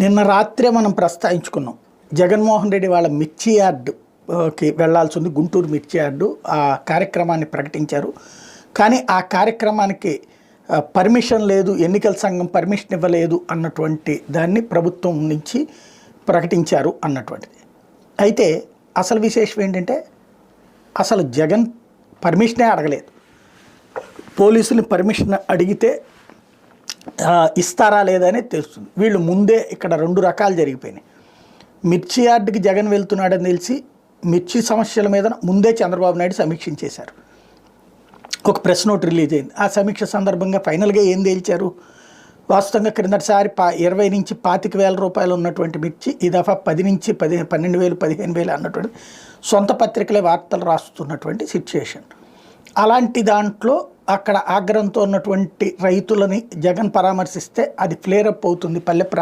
నిన్న రాత్రే మనం ప్రస్తావించుకున్నాం. జగన్మోహన్ రెడ్డి వాళ్ళ మిర్చి యార్డుకి వెళ్ళాల్సి ఉంది గుంటూరు మిర్చి యార్డు. ఆ కార్యక్రమాన్ని ప్రకటించారు. కానీ ఆ కార్యక్రమానికి పర్మిషన్ లేదు ఎన్నికల సంఘం పర్మిషన్ ఇవ్వలేదు అన్నటువంటి దాన్ని ప్రభుత్వం నుంచి ప్రకటించారు అన్నటువంటిది. అయితే అసలు విశేషం ఏంటంటే అసలు జగన్ పర్మిషనే అడగలేదు. పోలీసుని పర్మిషన్ అడిగితే ఇస్తారా లేదా అనేది తెలుస్తుంది. వీళ్ళు ముందే ఇక్కడ రెండు రకాలు జరిగిపోయినాయి. మిర్చి యార్డ్కి జగన్ వెళ్తున్నాడని తెలిసి మిర్చి సమస్యల మీద ముందే చంద్రబాబు నాయుడు సమీక్షించేశారు. ఒక ప్రెస్ నోట్ రిలీజ్ అయింది. ఆ సమీక్ష సందర్భంగా ఫైనల్గా ఏం తేల్చారు? వాస్తవంగా క్రిందటిసారి పా ఇరవై నుంచి పాతిక వేల రూపాయలు ఉన్నటువంటి మిర్చి ఈ దఫా పది నుంచి పది పన్నెండు వేలు పదిహేను వేలు అన్నటువంటి సొంత పత్రికలే వార్తలు రాస్తున్నటువంటి సిచ్యుయేషన్. అలాంటి దాంట్లో అక్కడ ఆగ్రహంతో ఉన్నటువంటి రైతులని జగన్ పరామర్శిస్తే అది ఫ్లేరప్ అవుతుంది పల్లె ప్రాంతం.